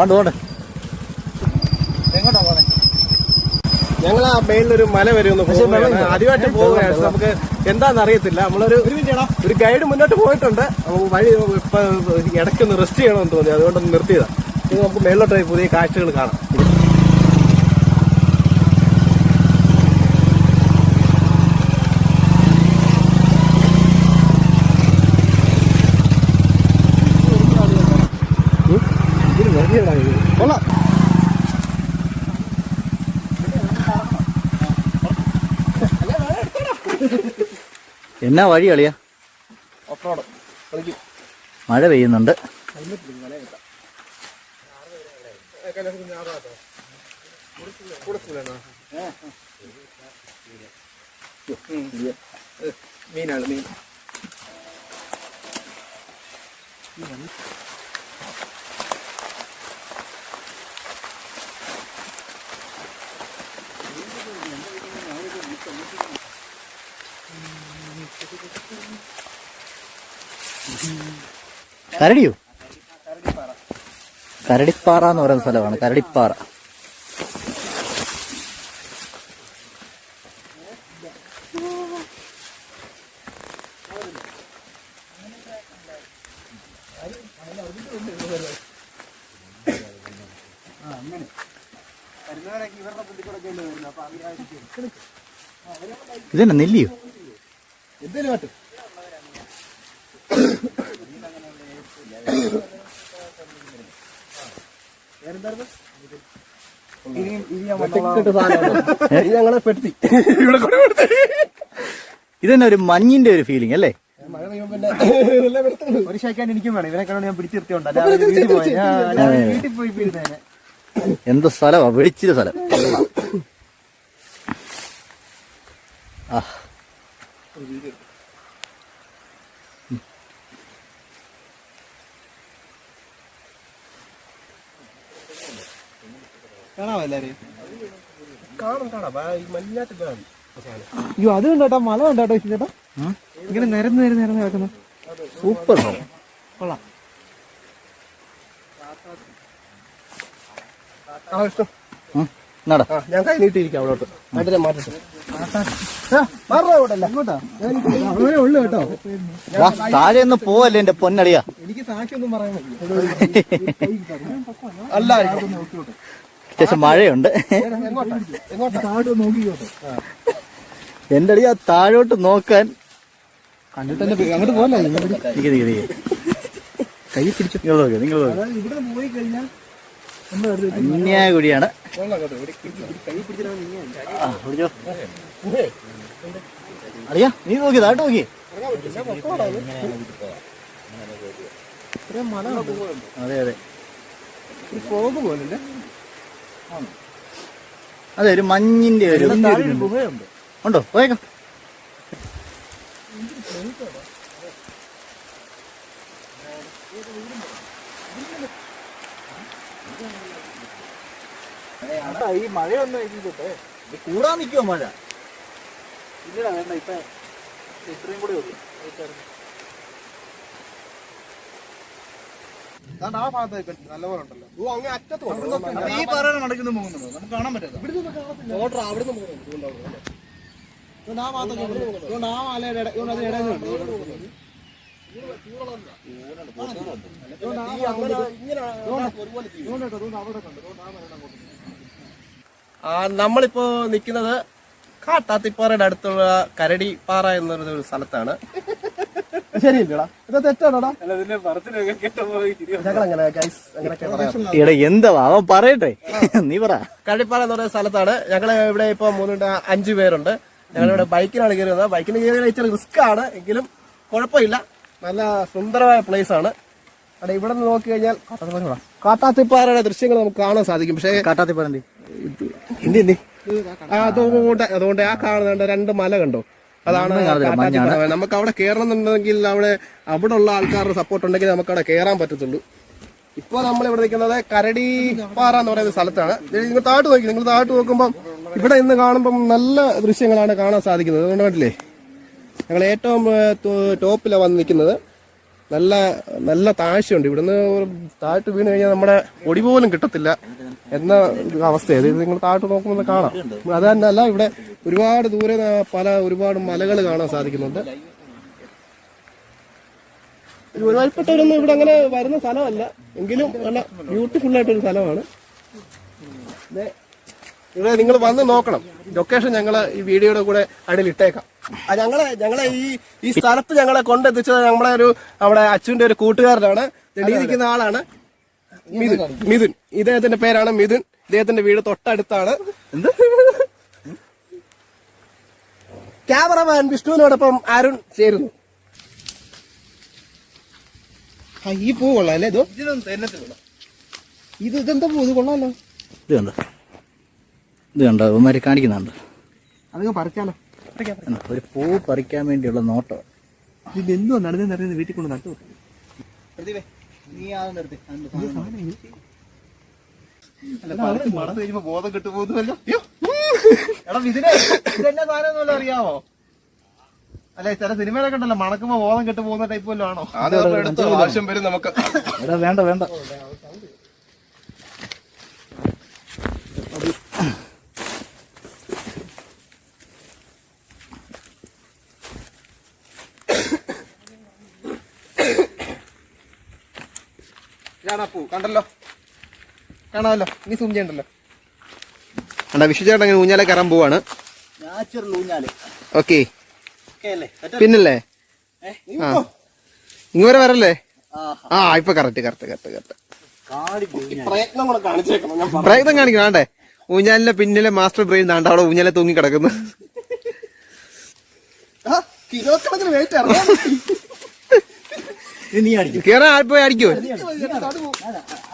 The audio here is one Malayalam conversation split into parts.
Pond pond. എങ്ങോട്ടാ പോന്നെ ഞങ്ങൾ ആ മേളിലൊരു മല വരെ ഒന്ന്. ആദ്യമായിട്ട് പോവുകയാണ്. നമുക്ക് എന്താണെന്ന് അറിയത്തില്ല. നമ്മളൊരു ഒരു ഗൈഡ് മുന്നോട്ട് പോയിട്ടുണ്ട്. വഴി ഇപ്പൊ ഇടയ്ക്കൊന്ന് റെസ്റ്റ് ചെയ്യണമെന്ന് തോന്നി. അതുകൊണ്ടൊന്ന് നിർത്തിയതാണ് നമുക്ക് മേലോട്ടായി പുതിയ കാഴ്ചകൾ കാണാം. കൊള്ളാം. എന്നാ വഴി കളിയാ? മഴ പെയ്യുന്നുണ്ട്. മീനാണ് മീൻ കരടിയോ? കരടിപ്പാറ എന്ന് പറയുന്ന സ്ഥലമാണ്. കരടിപ്പാറ. ഇതെന്നെ നെല്ലിയോ? എന്തേലും കാട്ടും ഞങ്ങളെ പെടുത്തി. ഇവിടെ ഇതന്നെ ഒരു മഞ്ഞിന്റെ ഒരു ഫീലിംഗ് അല്ലേ. ഒരു ശേഖാൻ എനിക്കും വേണം. ഇവരെ കാണാൻ ഞാൻ പിടിച്ചിരുത്തിയോണ്ട് അല്ലാതെ വീട്ടിൽ പോയി ഞാൻ അല്ലാതെ വീട്ടിൽ പോയി ഇരുന്നേനെ എന്ത് സ്ഥലമാ വെളിച്ചിരി സ്ഥലം. ആ കാണാമോ എല്ലാരെയും? കാണും കാണാം. ആ, മഞ്ഞാട്ട് കാണും. അയ്യോ അത് കണ്ടോട്ടാ മല കണ്ടോട്ടോ ചേട്ടാ. ഇങ്ങനെ നിരന്ന് നിരന്ന് നിരന്ന് കിടക്കുന്നു. സൂപ്പർ കൊള്ളാം. ഞാൻ കൈ നീട്ടിയിരിക്കാം അവിടോട്ട് അതിനെ മാറ്റട്ടെ. മാറണ അവിടല്ല? അങ്ങോട്ടാ അങ്ങനെ ഉള്ളു കേട്ടോ. താഴെ ഒന്ന് പോവല്ലേ എന്റെ പൊന്നളിയാ? എനിക്ക് സാക്ഷിയൊന്നും പറയാൻ പറ്റില്ല. അല്ല. അത്യാവശ്യം മഴയുണ്ട്. എന്റെ അളിയാ താഴോട്ട് നോക്കാൻ? കണ്ടിട്ട് തന്നെ അങ്ങോട്ട് പോലെ നിക്ക് നിക്ക് നിക്ക്. കൈ പിടിച്ചു. നിങ്ങൾ നോക്ക് നിങ്ങൾ നോക്ക്. അതായത് ഇവിടെ പോയി കഴിഞ്ഞാൽ അന്യായ വെള്ളം കേട്ടോ ഇവിടെ ആ പിടിച്ചോ. അറിയാ നീ നോക്കി താട്ട് നോക്കി. അതെ അതെ. ഫോഗ് പോലെ അതെ ഒരു മഞ്ഞിന്റെ ഒരു ഉണ്ടോ? പോയേക്കാം. ഈ മഴയൊന്നും എഴുതിട്ടെ കൂടാൻ നിൽക്കുമോ മഴ? ഇല്ലടാ വേണ്ട ഇപ്പൊ ഇത്രയും കൂടെ ഉള്ളു. ആ ഭാഗത്തേക്ക് നല്ലപോലെ ഉണ്ടല്ലോ ഓ അങ്ങ് അറ്റത്ത് കൊണ്ടുവന്നു. ഈ നടക്കുന്നു പോകുന്നുണ്ടോ നമുക്ക് കാണാൻ അവിടുന്ന് പോകുന്നുണ്ട്. ഇതുകൊണ്ട് ആ ഭാഗത്തൊക്കെ ഉണ്ട്. ഇതുകൊണ്ട് ആ മലയുടെ ഇട- ഇതുകൊണ്ട് അതിന് ഇടയിൽ ഉണ്ട്. ഇതുകൊണ്ട് ആ ഈ അങ്ങനെ ഇങ്ങനെ ഒരുപോലെ ചെയ്യും. ഇതുകൊണ്ട് കേട്ടോ, ഇതുകൊണ്ട് അവിടെ കണ്ടു ഇതുകൊണ്ട് ആ മലയുടെ അങ്ങോട്ട് ആ, നമ്മളിപ്പോ നിൽക്കുന്നത് കാട്ടാത്തിപ്പാറയുടെ അടുത്തുള്ള കരടിപ്പാറ എന്നൊരു സ്ഥലത്താണ് ശരിയല്ലേടാ? ഇത് തെറ്റാണോടാ? ഞങ്ങൾ അങ്ങനെ ഗൈസ് അങ്ങനെയൊക്കെ പറയാം. എടാ എന്താ അവൻ പറയട്ടെ. നീ പറ. കരടിപ്പാറ എന്ന് പറയുന്ന സ്ഥലത്താണ്. ഞങ്ങൾ ഇവിടെ ഇപ്പൊ മൂന്നുണ്ട് അഞ്ചു പേരുണ്ട്. ഞങ്ങളിവിടെ ബൈക്കിനാണ് കയറുന്നത് ബൈക്കിന് കയറി ഇച്ചിരി റിസ്ക് ആണ്. എങ്കിലും കുഴപ്പമില്ല. നല്ല സുന്ദരമായ പ്ലേസ് ആണ്. അവിടെ ഇവിടെ നിന്ന് നോക്കി കഴിഞ്ഞാൽ കാട്ടാത്തിപ്പാറയുടെ ദൃശ്യങ്ങൾ നമുക്ക് കാണാൻ സാധിക്കും. പക്ഷേ കാട്ടാത്തിപ്പാറ ഇനി ആ അതുകൊണ്ട് അതുകൊണ്ട് ആ കാണുന്നുണ്ട് രണ്ട് മല കണ്ടോ. അതാണ് നമുക്ക് അവിടെ കയറണം എന്നുണ്ടെങ്കിൽ അവിടെ അവിടെ ഉള്ള ആൾക്കാരുടെ സപ്പോർട്ട് ഉണ്ടെങ്കിൽ നമുക്ക് അവിടെ കേറാൻ പറ്റത്തുള്ളൂ. ഇപ്പൊ നമ്മൾ ഇവിടെ നിൽക്കുന്നത് കരടി പാറ എന്ന് പറയുന്ന സ്ഥലത്താണ്. നിങ്ങൾ താഴോട്ട് നോക്കി നിങ്ങൾ താഴോട്ട് നോക്കുമ്പോൾ ഇവിടെ ഇന്ന് കാണുമ്പോൾ നല്ല ദൃശ്യങ്ങളാണ് കാണാൻ സാധിക്കുന്നത്. അതുകൊണ്ട് കണ്ടില്ലേ? ഞങ്ങൾ ഏറ്റവും ടോപ്പിലാണ് വന്ന് നിൽക്കുന്നത്. നല്ല നല്ല താഴ്ചയുണ്ട്. ഇവിടുന്ന് താഴ്ത്ത് വീണ് കഴിഞ്ഞാൽ നമ്മുടെ പൊടി പോലും കിട്ടത്തില്ല എന്ന അവസ്ഥയാണ് നിങ്ങൾ താഴ്ത്ത് നോക്കുമ്പോൾ കാണാം. അത് തന്നെയല്ല ഇവിടെ ഒരുപാട് ദൂരെ പല ഒരുപാട് മലകൾ കാണാൻ സാധിക്കുന്നുണ്ട്. ഒരു ഒരുമാതിരിപ്പെട്ടവരൊന്നും ഇവിടെ അങ്ങനെ വരുന്ന സ്ഥലമല്ല. എങ്കിലും നല്ല ബ്യൂട്ടിഫുൾ ആയിട്ടൊരു സ്ഥലമാണ്. ഇവിടെ നിങ്ങൾ വന്ന് നോക്കണം. ലൊക്കേഷൻ ഞങ്ങൾ ഈ വീഡിയോയുടെ കൂടെ അടിയിൽ ഇട്ടേക്കാം ഞങ്ങളെ ഞങ്ങളെ ഈ ഈ സ്ഥലത്ത് ഞങ്ങളെ കൊണ്ടെത്തിച്ചത് ഞങ്ങളെ ഒരു നമ്മുടെ അച്ഛന്റെ ഒരു കൂട്ടുകാരനാണ്. തെളിയിരിക്കുന്ന ആളാണ്. മിഥുൻ. മിഥുൻ ഇദ്ദേഹത്തിന്റെ പേരാണ് മിഥുൻ. ഇദ്ദേഹത്തിന്റെ വീട് തൊട്ടടുത്താണ്. ക്യാമറമാൻ വിഷ്ണുവിനോടൊപ്പം അരുൺ ചേരുന്നു. ഈ പൂ കൊള്ളാം അല്ലേ ഇതോ? ഇത് ഇതെന്താ പൂ? ഇത് കൊള്ളാമല്ലോ ഇത് കണ്ടോ? ഇത് കണ്ടോ? ഇവന്മാര് കാണിക്കുന്നുണ്ട്. അധികം പറിക്കാലോ ഒരു പൂ പറിക്കാൻ വേണ്ടിയുള്ള നോട്ടോ. ഇത് എന്തോ നടന്നു നടന്ന് വീട്ടിൽ കൊണ്ട് നട്ടു നീ ആ നിർത്തി. ബോധം കിട്ടുപോകുന്നുവല്ലോ ബോധം കിട്ടുപോകുന്നല്ലോ എടാ ഇതിനെ ഇതെന്നെ സാധനം അറിയാമോ അല്ലെ ചില സിനിമയിലൊക്കെ ഉണ്ടല്ലോ മണക്കുമ്പോ ബോധം കെട്ട് പോകുന്ന ടൈപ്പ് വല്ലതും ആണോ? ആവശ്യം വരും നമുക്ക്. എടാ വേണ്ട വേണ്ട. ഇതാണ് പൂ കണ്ടല്ലോ? കാണാമല്ലോ? നീ സൂം ചെയ്യണ്ടല്ലോ? കണ്ടാ വിഷുചേട്ടൻ അങ്ങനെ ഊഞ്ഞാലെ കയറാൻ പോവാണ്. ഓക്കെ. ഓക്കെ അല്ലേ? പിന്നല്ലേ? ആ. ഇങ്ങോരെ വരല്ലേ. ആ ഇപ്പൊ കറക്റ്റ് കറക്റ്റ് കറക്റ്റ് കറക്റ്റ്. പ്രയത്നം കാണിച്ചേക്കണം ഞാൻ പ്രയത്നം കാണിക്കണം ആണ്ടേ. ഊഞ്ഞാലിന്റെ പിന്നിലെ മാസ്റ്റർ ബ്രെയിൻ താണ്ട അവിടെ ഊഞ്ഞാലെ തൂങ്ങി കിടക്കുന്നു കേറാൻ ആൾ പോയി അടിക്കോ?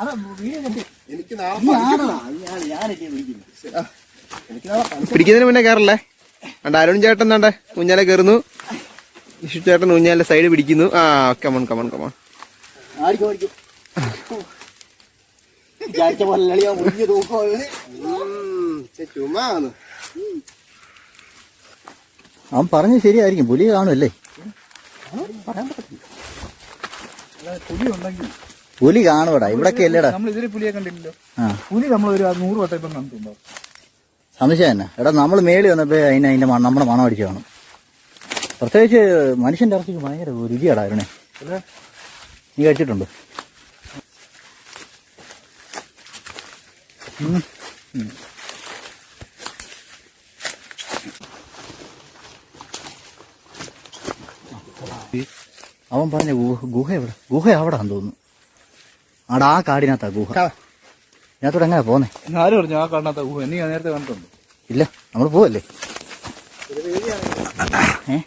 അതാ വീഡിയോ കണ്ടു എനിക്ക് പിടിക്കുന്നതിന് മുന്നേ കയറല്ലേ അണ്ട അരുൺ ചേട്ടൻ താണ്ടെ ഊഞ്ഞാലെ കയറുന്നു വിഷു ചേട്ടൻ ഊഞ്ഞാലിന്റെ സൈഡ് പിടിക്കുന്നു. ആ കമൺ കമൺ കമൺ അവൻ പറഞ്ഞ ശരിയായിരിക്കും. പുലി കാണുമല്ലേ? പുലി ഉണ്ടെങ്കിൽ പുലി കാണുവടാ ഇവിടൊക്കെ അല്ലേടാ നമ്മൾ ഇതിൽ പുലിയെ കണ്ടില്ലല്ലോ പുലി നമ്മൾ ഒരു നൂറ് വട്ടം ഇപ്പം കണ്ടിട്ടുണ്ടോ? സംശയം തന്നെ എടാ നമ്മൾ മേളി വന്നപ്പോ അതിന് അതിന്റെ നമ്മുടെ മണം അടിച്ചു കാണും. പ്രത്യേകിച്ച് മനുഷ്യന്റെ ഇറച്ചിക്ക് ഭയങ്കര രുചിയാടാ അരുണേ നീ കഴിച്ചിട്ടുണ്ടോ. അവൻ പറഞ്ഞ ഗുഹ ഗുഹ എവിടെ? ഗുഹ അവിടെ തോന്നുന്നു. ആടാ ആ കാടിനകത്താ ഗുഹ. ഇതിനകത്തോടെ എങ്ങനെ പോന്നെ? ആരും പറഞ്ഞു ആ കാടിനകത്ത ഗുഹ. നീ നേരത്തെ കണ്ടിട്ടുണ്ട്? ഇല്ല നമ്മൾ പോവല്ലേ? ഏ?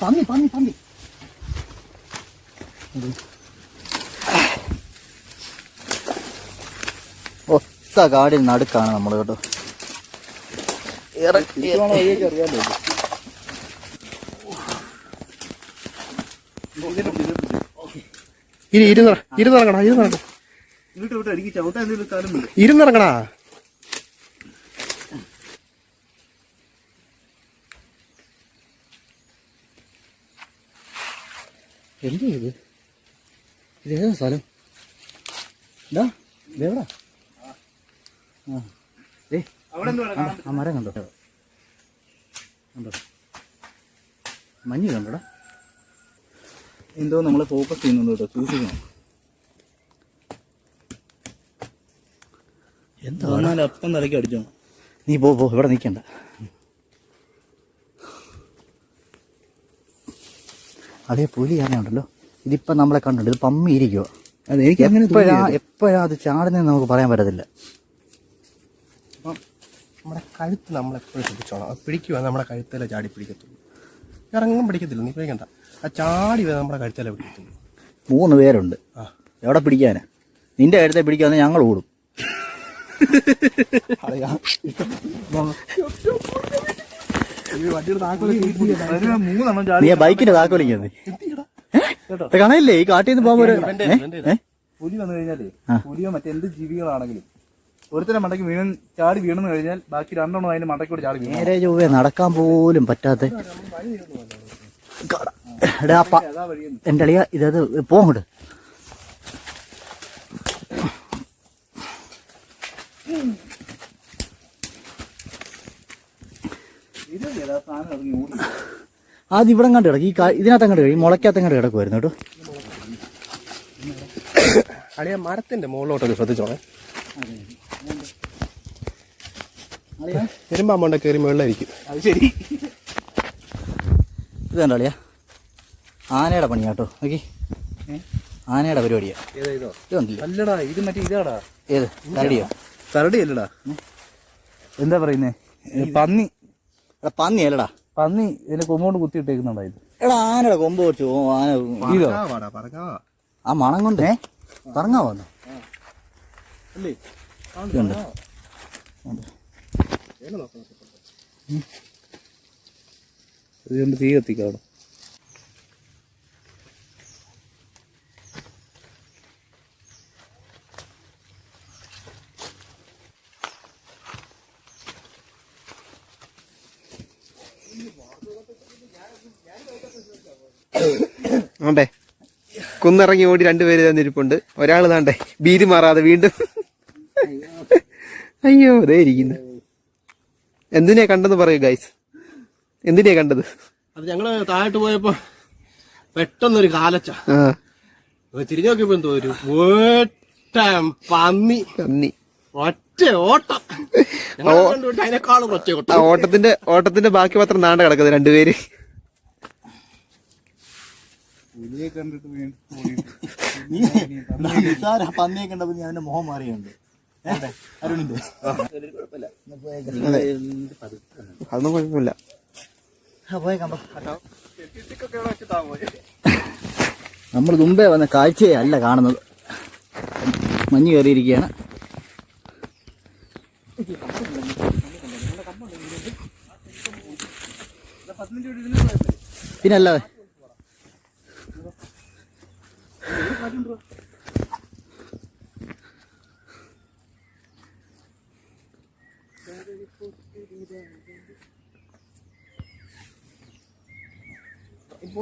പന്നി പന്നി പന്നി. ഒത്ത കാടിന് നടുക്കാണ് നമ്മൾ കേട്ടോ. ഇരുന്നിറങ്ങടാ എന്ത് ഇത് ഏതാ സ്ഥലം? ഇതാ ഇതെവിടാ? ആ മരം കണ്ടോ? കണ്ടോ? മഞ്ഞ് കണ്ടോടാ. എന്തോ നമ്മൾ ഫോക്കസ് ചെയ്യുന്നുണ്ട് കേട്ടോ സൂക്ഷിക്കണം. എന്താ എന്നാൽ അപ്പം തലയ്ക്ക് അടിച്ചോ. നീ പോ പോ ഇവിടെ നിൽക്കണ്ട. അതേ പുലി ആനയുണ്ടല്ലോ ഇതിപ്പം നമ്മളെ കണ്ടുണ്ട് ഇത് പമ്മി ഇരിക്കുക അതെ എനിക്ക് അങ്ങനെ എപ്പോഴാ എപ്പോഴാ അത് ചാടുന്നതെന്ന് നമുക്ക് പറയാൻ പറ്റത്തില്ല. നമ്മുടെ കഴുത്ത് നമ്മളെപ്പോഴും ശ്രദ്ധിച്ചോണം. അത് പിടിക്കുക നമ്മുടെ കഴുത്തല ചാടി പിടിക്കത്തുള്ളൂ. ഇറങ്ങും പിടിക്കത്തില്ല നീ പിടിക്കണ്ട. ആ ചാടി വരെ നമ്മുടെ കഴുത്തല പിടിക്കത്തുള്ളൂ. മൂന്ന് പേരുണ്ട്. ആ. എവിടെ പിടിക്കാനാ? നിന്റെ കഴുത്തെ പിടിക്കാന്ന് ഞങ്ങൾ ഓടും. വണ്ടിയുടെ താക്കോൽ മൂന്നെണ്ണം ചാടി നീ ബൈക്കിന്റെ താക്കോലിക്കുന്നത് എന്തിയടാ? കേട്ടോ. കാണാനില്ലേ? ഈ കാട്ടിൽ നിന്ന് പോകുമ്പോ ഒരു ഏ? ഏ? പുലി വന്നു കഴിഞ്ഞാലേ. പുലിയോ മറ്റെന്ത് ജീവികളാണെങ്കിലും ഒരുത്തരം മണ്ടയ്ക്ക് വീണ് ചാടി വീണെന്ന് കഴിഞ്ഞാൽ ബാക്കി രണ്ടെണ്ണം അതിന്റെ മണ്ടയ്ക്കൂടെ ചാടി വീണു. നേരെ ചൊവ്വേ നടക്കാൻ പോലും പറ്റാത്ത എടാ അളിയ ഇതത് പോങ്ങോട്ട് അത് ഇവിടെ കണ്ട് കിടക്കും. ഈ ഇതിനകത്ത് അങ്ങോട്ട് കഴിയും മുളയ്ക്കകത്ത് അങ്ങോട്ട് കിടക്കുമായിരുന്നു കേട്ടോ. അളിയ മരത്തിന്റെ മുകളിലോട്ടൊന്ന് ശ്രദ്ധിച്ചോണേ. എരുമ്പാമ്പണ്ട കയറി മുകളിലായിരിക്കും. അത് ശരി. ഇത് കണ്ടാളിയാ ആനയുടെ പണിയാ കേട്ടോ. നോക്കി. ആനയുടെ പരിപാടിയാ. അല്ലടാ ഇത് മറ്റേ ഇതാടാ. ഏത്? കരടിയോ കരടി അല്ലടാ. എന്താ പറയുന്നേ? പന്നി. എടാ പന്നി അല്ലടാ. പന്നി ഇതിന്റെ കൊമ്പോണ്ട് കുത്തിയിട്ടേക്കുന്നുണ്ടാ ഇത്. എടാ ആനയുടെ കൊമ്പ് വെച്ചു ആന ഇതോ? ആ മണം കൊണ്ട്? പറഞ്ഞാ വന്നു അല്ലേ? ഇതുകൊണ്ട് തീ കത്തിക്കാവിടെ ആണ്ടേ. കുന്നിറങ്ങി ഓടി രണ്ടുപേര് തന്നിരിപ്പുണ്ട്. ഒരാൾ താണ്ടേ ഭീതി മാറാതെ വീണ്ടും. അയ്യോ അതേ ഇരിക്കുന്നു. എന്തിനാ കണ്ടെന്ന് പറയൂ ഗൈസ് എന്തിനാ കണ്ടത്? അത് ഞങ്ങൾ താഴോട്ട് പോയപ്പോ പെട്ടെന്നൊരു കാലച്ച. തിരിഞ്ഞു നോക്കിയപ്പോ എന്തോ ഒരു പന്നി. പന്നി. ഒറ്റ ഓട്ടം. അതിനേക്കാളും ഒറ്റ ഓട്ടം. ഓട്ടത്തിന്റെ ഓട്ടത്തിന്റെ ബാക്കി പത്രം നാണ്ട കിടക്കുന്നത് രണ്ടുപേര്. പുലിയെ കണ്ടിട്ട് പന്നിയെ കണ്ടപ്പോ ഞാൻ മുഖം മാറിയുണ്ട് അരുണിന്റെ. അതൊന്നും കുഴപ്പമില്ല. നമ്മൾ മുമ്പേ വന്ന കാഴ്ചയെ അല്ല കാണുന്നത്. മഞ്ഞ് കയറിയിരിക്കുകയാണ്. പിന്നല്ലാതെ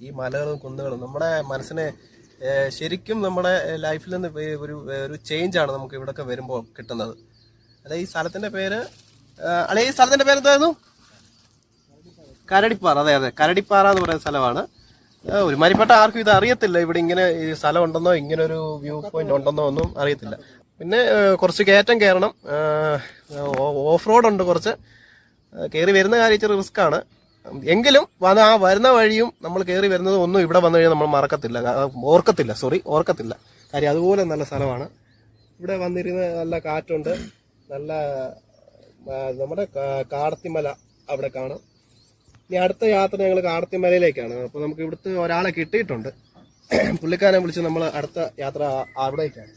ഈ മലകളും കുന്നുകളും നമ്മുടെ മനസ്സിനെ ശരിക്കും നമ്മുടെ ലൈഫിൽ നിന്ന് ഒരു ഒരു ചേഞ്ചാണ് നമുക്ക് ഇവിടൊക്കെ വരുമ്പോൾ കിട്ടുന്നത്. അല്ലെ ഈ സ്ഥലത്തിന്റെ പേര് അല്ലെ ഈ സ്ഥലത്തിന്റെ പേര് എന്തായിരുന്നു? കരടിപ്പാറ. അതെ അതെ. കരടിപ്പാറ എന്ന് പറയുന്ന സ്ഥലമാണ്. ഒരുമാരിപ്പെട്ട ആർക്കും ഇത് അറിയത്തില്ല. ഇവിടെ ഇങ്ങനെ ഈ സ്ഥലം ഉണ്ടെന്നോ ഇങ്ങനെ ഒരു വ്യൂ പോയിന്റ് ഉണ്ടെന്നോ ഒന്നും അറിയത്തില്ല. പിന്നെ കുറച്ച് കയറ്റം കയറണം. ഓഫ് റോഡ് ഉണ്ട് കുറച്ച്. കയറി വരുന്ന കാര്യം ഇച്ചിരി റിസ്ക് ആണ്. എങ്കിലും വന്ന ആ വരുന്ന വഴിയും നമ്മൾ കയറി വരുന്നത് ഒന്നും ഇവിടെ വന്നു കഴിഞ്ഞാൽ നമ്മൾ മറക്കത്തില്ല. ഓർക്കത്തില്ല സോറി ഓർക്കത്തില്ല. കാര്യം അതുപോലെ നല്ല സ്ഥലമാണ്. ഇവിടെ വന്നിരുന്ന് നല്ല കാറ്റുണ്ട്. നല്ല നമ്മുടെ കാടത്തിമല അവിടെ കാണാം. ഇനി അടുത്ത യാത്ര ഞങ്ങൾ കാടത്തിമലയിലേക്കാണ് അപ്പോൾ നമുക്ക് ഇവിടുത്തെ ഒരാളെ കിട്ടിയിട്ടുണ്ട്. പുള്ളിക്കാരനെ വിളിച്ച് നമ്മൾ അടുത്ത യാത്ര അവിടേക്കാണ്.